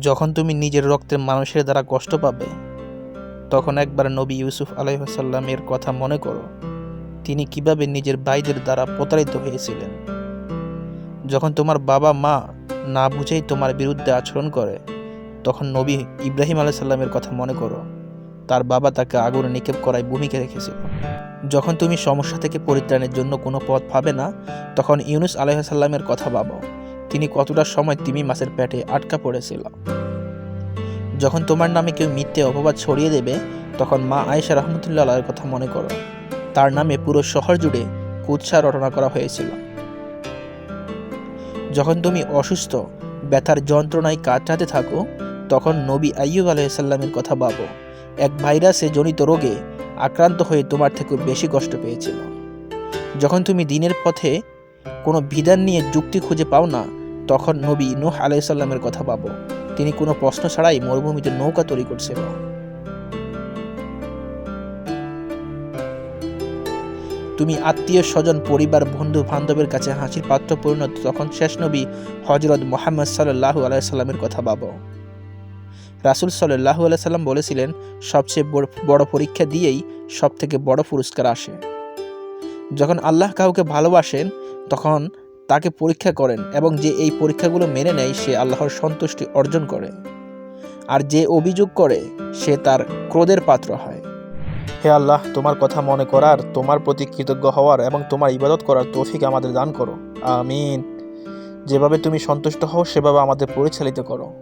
যখন তুমি নিজের রক্তের মানুষের দ্বারা কষ্ট পাবে, তখন একবার নবী ইউসুফ আলাইসাল্লামের কথা মনে করো। তিনি কীভাবে নিজের ভাইদের দ্বারা প্রতারিত হয়েছিলেন। যখন তোমার বাবা মা না বুঝেই তোমার বিরুদ্ধে আচরণ করে, তখন নবী ইব্রাহিম আলাইসাল্লামের কথা মনে করো। তার বাবা তাকে আগুনে নিক্ষেপ করায় ভূমিকা রেখেছিল। যখন তুমি সমস্যা থেকে পরিত্রাণের জন্য কোনো পথ পাবে না, তখন ইউনুস আলাইসাল্লামের কথা ভাবো। তিনি কতটা সময় তিমি মাছের পেটে আটকা পড়েছিল। যখন তোমার নামে কেউ মিথ্যে অপবাদ ছড়িয়ে দেবে, তখন মা আয়েশা রহমতুল্লাহ কথা মনে করো। তার নামে পুরো শহর জুড়ে কুৎসা রটনা করা হয়েছিল। যখন তুমি অসুস্থ, ব্যথার যন্ত্রণায় কাটাতে থাকো, তখন নবী আইয়ুব আলাইসাল্লামের কথা ভাবো। এক ভাইরাসে জনিত রোগে আক্রান্ত হয়ে তোমার থেকেও বেশি কষ্ট পেয়েছিল। যখন তুমি দিনের পথে কোনো বিধান নিয়ে যুক্তি খুঁজে পাও না তখন নবী নূহ আলাইসাল্লামের কথা পাবো। তিনি কোনো প্রশ্ন ছাড়াই মরুভূমিতে নৌকা তৈরি করছিল তুমি আত্মীয়, স্বজন, পরিবার, বন্ধু, বান্ধবের কাছে হাসির পাত্র পরিণত, তখন শেষ নবী হজরত মোহাম্মদ সাল্লাহ আলাইসাল্লামের কথা ভাবো রাসুল সাল্লাহ আলাইসাল্লাম বলেছিলেন, সবচেয়ে বড়- পরীক্ষা দিয়েই সব থেকে বড় পুরস্কার আসে। যখন আল্লাহ কাউকে ভালোবাসেন, তখন তাকে পরীক্ষা করেন এবং যে এই পরীক্ষাগুলো মেনে নেয়, সে আল্লাহর সন্তুষ্টি অর্জন করে। আর যে অভিযোগ করে, সে তার ক্রোধের পাত্র হয়। হে আল্লাহ, তোমার কথা মনে করার, তোমার প্রতি কৃতজ্ঞ হওয়ার এবং তোমার ইবাদত করার তৌফিক আমাদের দান করো। আমিন। যেভাবে তুমি সন্তুষ্ট হও, সেভাবে আমাদের পরিচালিত করো।